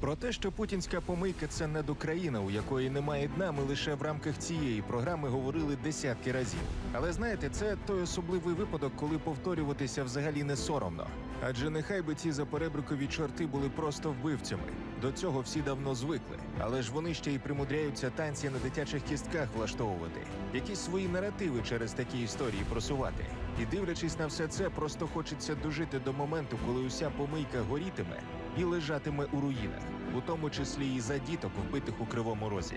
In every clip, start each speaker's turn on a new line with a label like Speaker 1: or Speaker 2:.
Speaker 1: Про те, що путінська помийка це недокраїна, у якої немає дна, ми лише в рамках цієї програми говорили десятки разів. Але знаєте, це той особливий випадок, коли повторюватися взагалі не соромно. Адже нехай би ці заперебрикові чорти були просто вбивцями. До цього всі давно звикли. Але ж вони ще й примудряються танці на дитячих кістках влаштовувати, якісь свої наративи через такі історії просувати. І дивлячись на все це, просто хочеться дожити до моменту, коли уся помийка горітиме і лежатиме у руїнах, у тому числі і за діток, вбитих у кривому розі.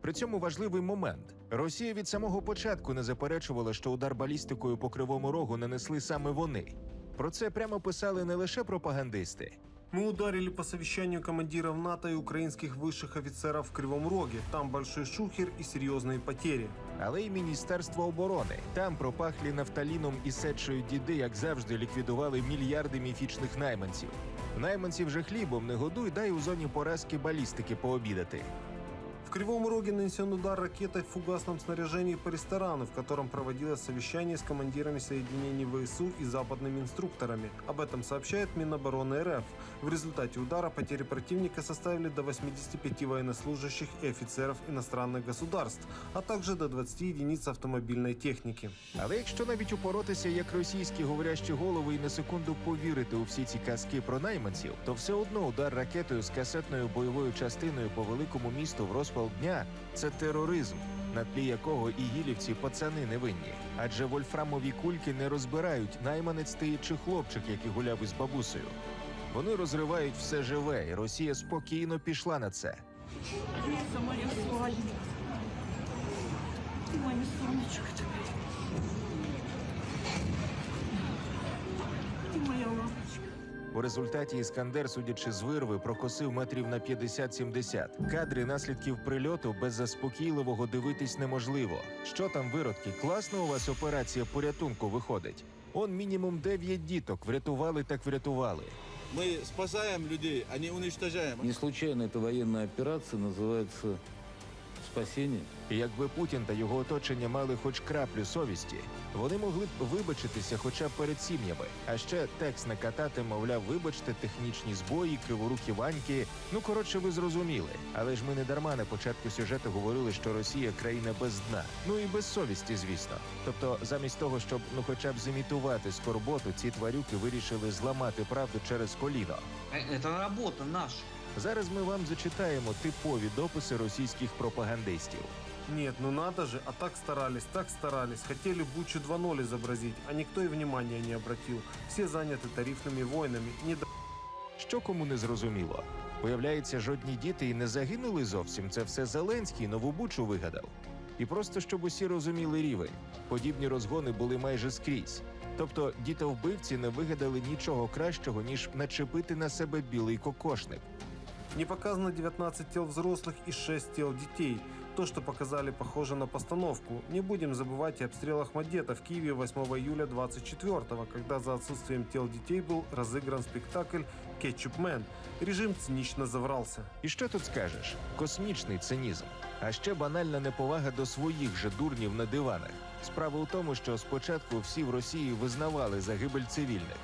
Speaker 1: При цьому важливий момент: Росія від самого початку не заперечувала, що удар балістикою по кривому рогу нанесли саме вони. Про це прямо писали не лише пропагандисти,
Speaker 2: Мы ударили по совещанию командиров НАТО и украинских высших офицеров в Кривом Роге. Там большой шухер и серьезные потери.
Speaker 1: але й Міністерство оборони. Там пропахлі нафталіном і сечою діди, як завжди, ліквідували мільярди міфічних найманців. Найманців же хлібом не годуй, дай у зоні поразки балістики пообідати.
Speaker 2: В Кривом Роге нанесен удар ракетой в фугасном снаряжении по ресторану, в котором проводилось совещание с командирами соединений ВСУ и западными инструкторами. Об этом сообщает Минобороны РФ. В результате удара потери противника составили до 85 военнослужащих и офицеров иностранных государств, а также до 20 единиц автомобильной техники.
Speaker 1: Але якщо навіть упоротися як російські говорящі голови і на секунду повірити у всі ці казки про найманців, то все одно удар ракетою з касетною бойовою частиною по великому місту в розпал дня це тероризм, на тлі якого і гілівці пацани невинні. Адже вольфрамові кульки не розбирають найманець ти чи хлопчик, який гуляв із бабусею. Вони розривають все живе, і Росія спокійно пішла на це.
Speaker 3: Це моя. Ти моє сонечко. Ти моя лапочка.
Speaker 1: У результаті Іскандер, судячи з вирви, прокосив метрів на 50-70. Кадри наслідків прильоту без заспокійливого дивитись неможливо. Що там, виродки? Класно у вас операція порятунку виходить. Он мінімум 9 діток врятували так врятували.
Speaker 4: Мы спасаем людей, а не уничтожаем.
Speaker 5: Не случайно эта военная операция называется «Спасение».
Speaker 1: І якби Путін та його оточення мали хоч краплю совісті, вони могли б вибачитися хоча б перед сім'ями. А ще текст накатати, мовляв, вибачте, технічні збої, криворукі ваньки. Ну коротше, ви зрозуміли. Але ж ми не дарма на початку сюжету говорили, що Росія країна без дна. Ну і без совісті, звісно. Тобто, замість того, щоб ну хоча б зімітувати скорботу, ці тварюки вирішили зламати правду через коліно.
Speaker 6: Э, Это работа наша.
Speaker 1: Зараз ми вам зачитаємо типові дописи російських пропагандистів.
Speaker 2: Нет, ну надо же, а так старались, так старались. Хотели Бучу 2.0 изобразить, а никто и внимания не обратил. Все заняты тарифными войнами, не до...
Speaker 1: Що кому не зрозуміло? Виявляється, жодні діти і не загинули зовсім. Це все Зеленський нову бучу вигадав. І просто щоб усі розуміли рівень, подібні розгони були майже скрізь. Тобто дітовбивці не вигадали нічого кращого, ніж начепити на себе білий кокошник.
Speaker 2: Не показано 19 тел взрослых и 6 тел детей. То, что показали, похоже на постановку. Не будем забывать и обстрел Ахмадета в Киеве 8 июля 24 когда за отсутствием тел детей был разыгран спектакль «Кетчупмен». Режим цинично заврался.
Speaker 1: І що тут скажеш? Космічний цинізм. А ще банальна неповага до своїх же дурнів на диванах. Справа у тому, що спочатку всі в Росії визнавали загибель цивільних.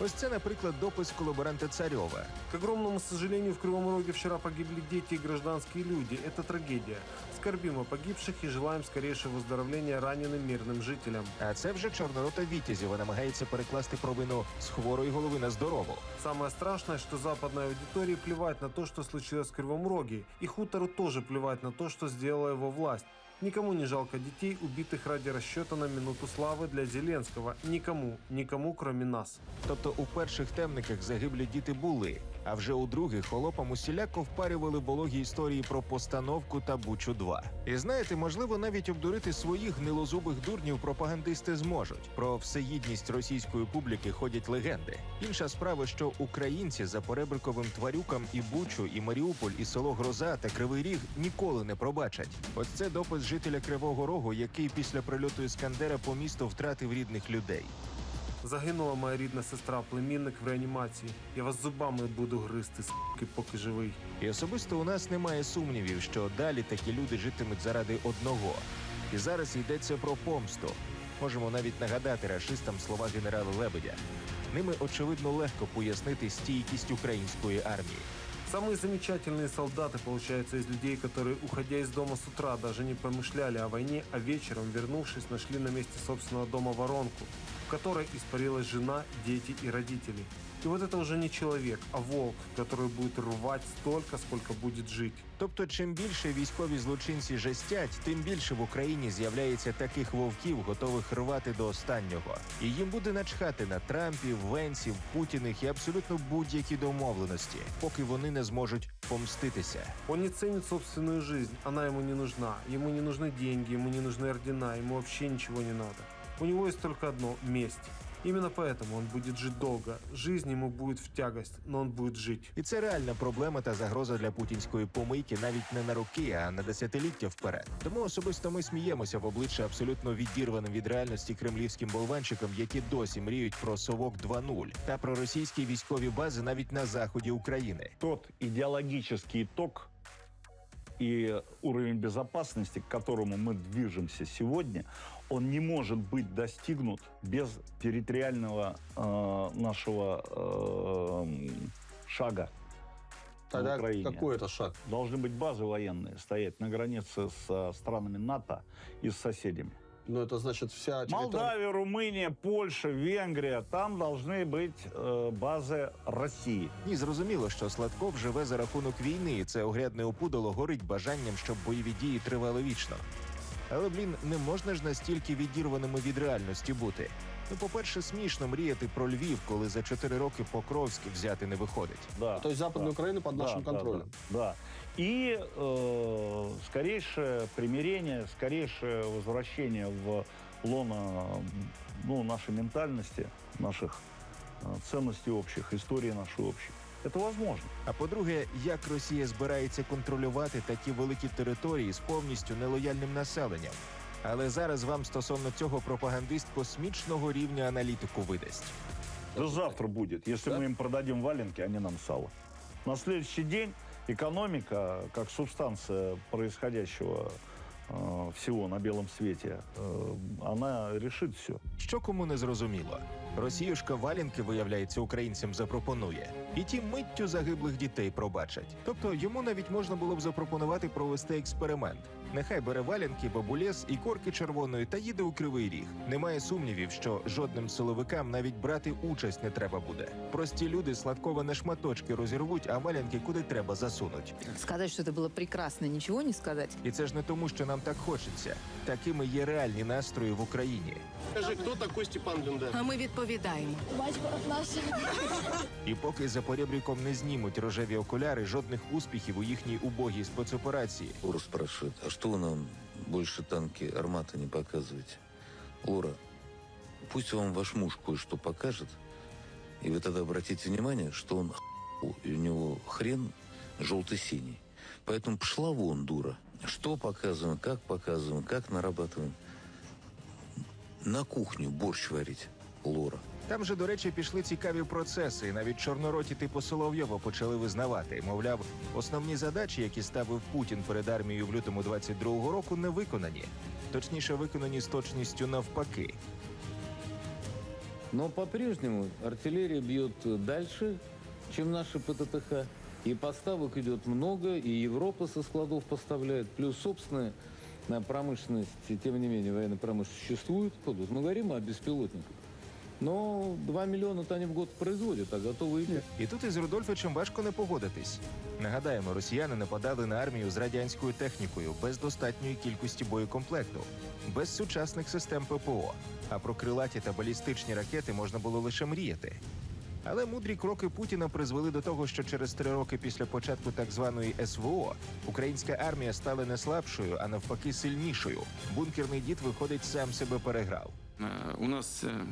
Speaker 1: Ось це, наприклад, допис колаборанта Царьова.
Speaker 2: К огромному сожалению, в Кривом Роге вчера погибли дети и гражданские люди. Это трагедия. Скорбим о погибших и желаем скорейшего выздоровления раненым мирным жителям.
Speaker 1: А це вже чорнорота Вітязєва намагається перекласти провину з хворої голови на здорову.
Speaker 2: Самое страшное, что западной аудитории плевать на то, что случилось в Кривом Роге. И хутору тоже плевать на то, что сделала его власть. Никому не жалко детей, убитых ради расчета на минуту слави для Зеленського. Никому, никому, кроме нас.
Speaker 1: Тобто у перших темниках загиблі діти були, а вже у других холопам усіляко впарювали вологі історії про постановку та Бучу 2 І знаєте, можливо, навіть обдурити своїх гнилозубих дурнів пропагандисти зможуть. Про всеїдність російської публіки ходять легенди. Інша справа, що українці за перебриковим тварюкам і Бучу, і Маріуполь, і село Гроза та Кривий Ріг ніколи не пробачать. Ось це допис жителя Кривого Рогу, який після прильоту Іскандера по місту втратив рідних людей.
Speaker 2: Загинула моя рідна сестра, племінник в реанімації. Я вас зубами буду гризти, с**ки, поки живий.
Speaker 1: І особисто у нас немає сумнівів, що далі такі люди житимуть заради одного. І зараз йдеться про помсту. Можемо навіть нагадати рашистам слова генерала Лебедя. Ними очевидно легко пояснити стійкість української армії.
Speaker 2: Самые замечательные солдаты, получается, из людей, которые, уходя из дома с утра, даже не помышляли о войне, а вечером, вернувшись, нашли на месте собственного дома воронку, в которой испарилась жена, дети и родители. И вот это уже не человек, а волк, который будет рвать столько, сколько будет жить.
Speaker 1: Тобто, чим більше військові злочинці жестять, тим більше в Україні з'являється таких вовків, готових рвати до останнього. І їм буде начхати на Трампів, Венсів, Путіних і абсолютно будь-які домовленості, поки вони не зможуть помститися.
Speaker 2: Он не ценит собственную жизнь, она ему не нужна. Ему не нужны деньги, ему не нужны ордена, ему вообще ничего не надо. У него есть только одно – месть. Именно поэтому он будет жить долго. Жизнь ему будет в тягость, но он будет жить.
Speaker 1: І це реальна проблема та загроза для путінської помийки навіть не на роки, а на десятиліття вперед. Тому особисто ми сміємося в обличчя абсолютно відірваним від реальності кремлівським болванчикам, які досі мріють про совок 2.0 та про російські військові бази навіть на заході України.
Speaker 7: тот идеологический итог и уровень безопасности, к которому мы движемся сегодня, он не может быть достигнут без территориального э, нашего э, шага. в
Speaker 8: Тогда
Speaker 7: Украине.
Speaker 8: какой это шаг?
Speaker 7: Должны быть базы военные стоять на границе с э, странами НАТО и с соседями.
Speaker 8: Ну, это значит вся территория...
Speaker 7: Молдавия, Румыния, Польша, Венгрия. Там должны быть э, базы России.
Speaker 1: Ні, зрозуміло, що Сладков живе за рахунок війни, і це огрядне опудало горить бажанням, щоб бойові дії тривали вічно. Але, блін, не можна ж настільки відірваними від реальності бути. Ну, по-перше, смішно мріяти про Львів, коли за чотири роки Покровськ взяти не виходить.
Speaker 7: Да,
Speaker 8: То есть Западная
Speaker 7: да.
Speaker 8: Украина под нашим
Speaker 7: Да, да,
Speaker 8: контролем.
Speaker 7: Да, да. И э, скорейшее примирение, скорейшее возвращение в лоно ну, нашей ментальности, наших э, ценностей общих, истории нашей общей. Это возможно.
Speaker 1: А по-друге, як Росія збирається контролювати такі великі території з повністю нелояльним населенням. Але зараз вам стосовно цього пропагандист космічного рівня аналітику видасть.
Speaker 7: Да завтра будет, если
Speaker 8: Да?
Speaker 7: мы им продадим валенки, а не нам сало. На следующий день экономика, как субстанция происходящего э, всего на белом свете, э, она решит все.
Speaker 1: Що кому не зрозуміло. Росіюшка Валінки, виявляється, українцям запропонує. І ті миттю загиблих дітей пробачать. Тобто йому навіть можна було б запропонувати провести експеримент. Нехай бере валянки, бабулєс і корки червоної та їде у кривий ріг. Немає сумнівів, що жодним силовикам навіть брати участь не треба буде. Прості люди сладково на шматочки розірвуть, а валянки куди треба засунуть.
Speaker 9: Сказать, что это было прекрасно, ничего не сказать.
Speaker 1: І це ж не тому, що нам так хочеться. Такими є реальні настрої в Україні.
Speaker 8: Скажи, кто такой Степан Бендер?
Speaker 9: А ми відповідаємо.
Speaker 1: І поки за поребріком не знімуть рожеві окуляри, жодних успіхів у їхній убогій спецоперації.
Speaker 5: Спрашивает, а что нам больше танки «Армата» не показываете? Лора, пусть вам ваш муж кое-что покажет, и вы тогда обратите внимание, что он и у него хрен желто-синий. Поэтому пошла вон, дура. Что показываем, как показываем, как нарабатываем. На кухню борщ варить, Лора.
Speaker 1: Там же, до речі, пішли цікаві процеси, і навіть чорнороті типу Соловйова почали визнавати. Мовляв, основні задачі, які ставив Путін перед армією в лютому 22-го року, не виконані. Точніше, виконані з точністю навпаки.
Speaker 5: Но по-прежнему артиллерия бьет дальше, чем наши ПТТХ. И поставок идет много, и Европа со складов поставляет. Плюс собственная э, промышленность, и тем не менее, военная промышленность существует. Вот Мы говорим о беспилотниках. Но 2 миллиона-то они в год производят, а готовы нет.
Speaker 1: І тут із Рудольфичем важко не погодитись. Нагадаємо, росіяни нападали на армію з радянською технікою без достатньої кількості боєкомплекту, без сучасних систем ППО. А про крилаті та балістичні ракети можна було лише мріяти. Але мудрі кроки Путіна призвели до того, що через три роки після початку так званої СВО українська армія стала не слабшою, а навпаки сильнішою. Бункерний дід, виходить, сам себе переграв.
Speaker 10: Э, У нас э,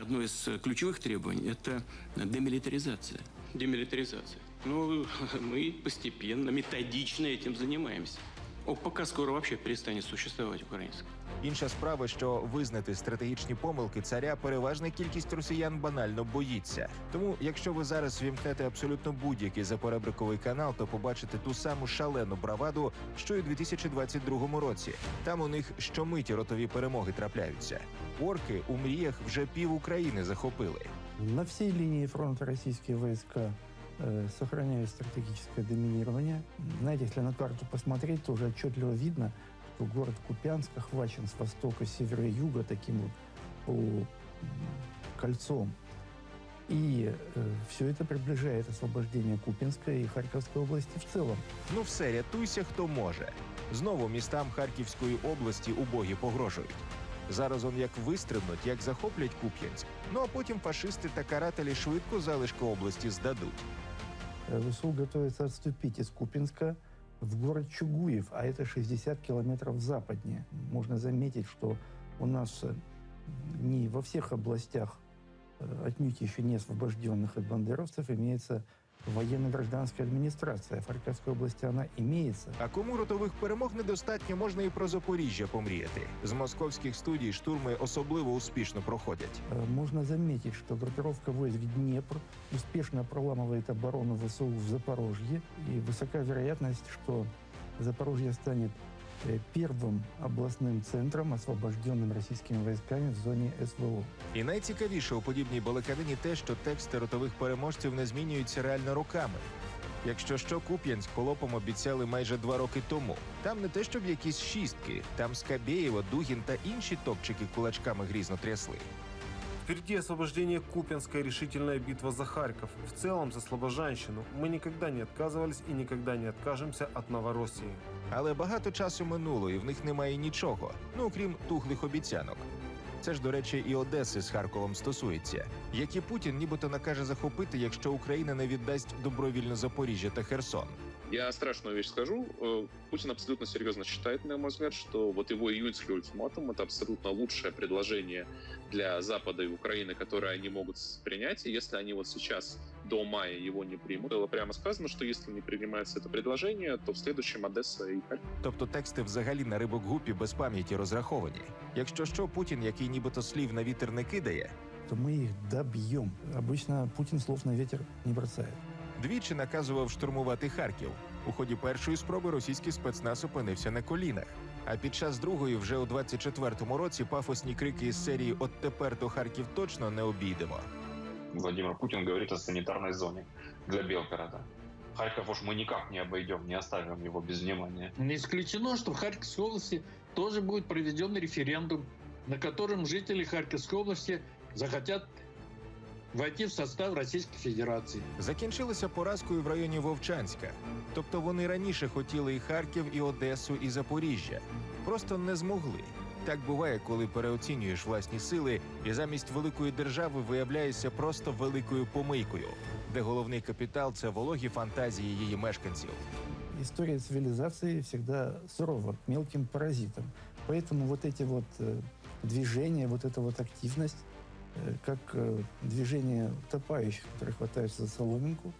Speaker 10: одно из э, ключевых требований – это демилитаризация. Демилитаризация. Ну, мы постепенно, методично этим занимаемся. ОПК скоро вообще перестанет существовать украинское.
Speaker 1: Інша справа, що визнати стратегічні помилки царя переважна кількість росіян банально боїться. Тому, якщо ви зараз вімкнете абсолютно будь-який запоребриковий канал, то побачите ту саму шалену браваду, що й у 2022 році. Там у них щомиті ротові перемоги трапляються. Орки у мріях вже пів України захопили.
Speaker 11: На всей линии фронта российские войска э, сохраняют стратегическое доминирование. Знаете, если на карту посмотреть, то уже отчетливо видно, что город Купянск охвачен с востока, севера и юга таким вот кольцом. И все это приближает освобождение Купинской и Харьковской области в целом.
Speaker 1: Ну все, рятуйся, хто може. Знову містам Харківської області убогі погрожують. Зараз он як вистрибнуть, як захоплять Куп'янськ. Ну а потім фашисти та карателі швидко залишки області здадуть.
Speaker 11: Э, ВСУ готовится отступить из Купинска в город Чугуев, а это 60 километров западнее. Можно заметить, что у нас э, не во всех областях, э, отнюдь еще не освобожденных от бандеровцев, имеется военно-гражданская администрация. В Харьковской области она имеется.
Speaker 1: А кому ротових перемог недостатньо, можна і про Запоріжжя помріяти. З московських студій штурми особливо успішно проходять.
Speaker 11: Э, Можно заметить, что группировка войск Днепр успешно проламывает оборону ВСУ в Запорожье. И высока вероятность, что Запорожье станет э, первым областным центром, освобожденным российскими войсками в зоне СВО.
Speaker 1: І найцікавіше у подібній балаканині те, що тексти ротових переможців не змінюються реально роками. Якщо що, Куп'янськ холопам обіцяли майже два роки тому. Там не те, щоб якісь шістки, там Скабєєва, Дугін та інші топчики кулачками грізно трясли.
Speaker 2: Впереди освобождение Купинска и решительная битва за Харьков. В целом за Слобожанщину. Мы никогда не отказывались и никогда не откажемся от Новороссии.
Speaker 1: Але багато часу минуло, і в них немає нічого, ну окрім тухлих обіцянок. Це ж, до речі, і Одеси з Харковом стосується, які Путін нібито накаже захопити, якщо Україна не віддасть добровільно Запоріжжя та Херсон.
Speaker 12: Я страшную вещь скажу. Э, Путин абсолютно серьезно считает, на мой взгляд, что вот его июньский ультиматум это абсолютно лучшее предложение для Запада и Украины, которое они могут принять. И если они вот сейчас до мая его не примут, было прямо сказано, что если не принимается это предложение, то в следующем Одесса и Харьков.
Speaker 1: Тобто тексти взагалі на рибок гупі без пам'яті розраховані. Якщо що, Путін, який нібито слів на вітер не кидає,
Speaker 11: То мы их добьем. Обычно Путин слов на ветер не бросает.
Speaker 1: двічі наказував штурмувати Харків. У ході першої спроби російський спецназ опинився на колінах. А під час другої, вже у 24-му році, пафосні крики із серії От тепер то Харків точно не обійдемо.
Speaker 12: Владимир Путин говорит о санитарной зоне для Белгорода. Харьков уж мы никак не обойдем, не оставим его без внимания.
Speaker 6: Не исключено, что в Харьковской области тоже будет проведен референдум, на котором жители Харьковской области захотят войти в состав Российской Федерации.
Speaker 1: Закінчилися поразкою в районі Вовчанська. Тобто вони раніше хотіли і Харків, і Одесу, і Запоріжжя. Просто не змогли. Так буває, коли переоцінюєш власні сили, і замість великої держави виявляєшся просто великою помийкою, де головний капітал це вологі фантазії її мешканців.
Speaker 11: История цивилизации всегда сурова к мелким паразитам. Поэтому вот эти вот э, движения, вот эта вот активность, э, как э, движение утопающих, которые хватаются за соломинку,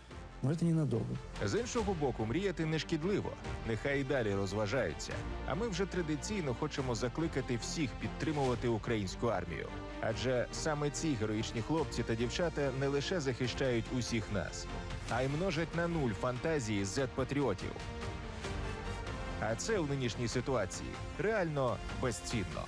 Speaker 11: но это ненадолго.
Speaker 1: З іншого боку, мріяти не шкідливо. Нехай і далі розважаються. А ми вже традиційно хочемо закликати всіх підтримувати українську армію. Адже саме ці героїчні хлопці та дівчата не лише захищають усіх нас, а й множать на нуль фантазії зет-патріотів. А це у нинішній ситуації реально безцінно.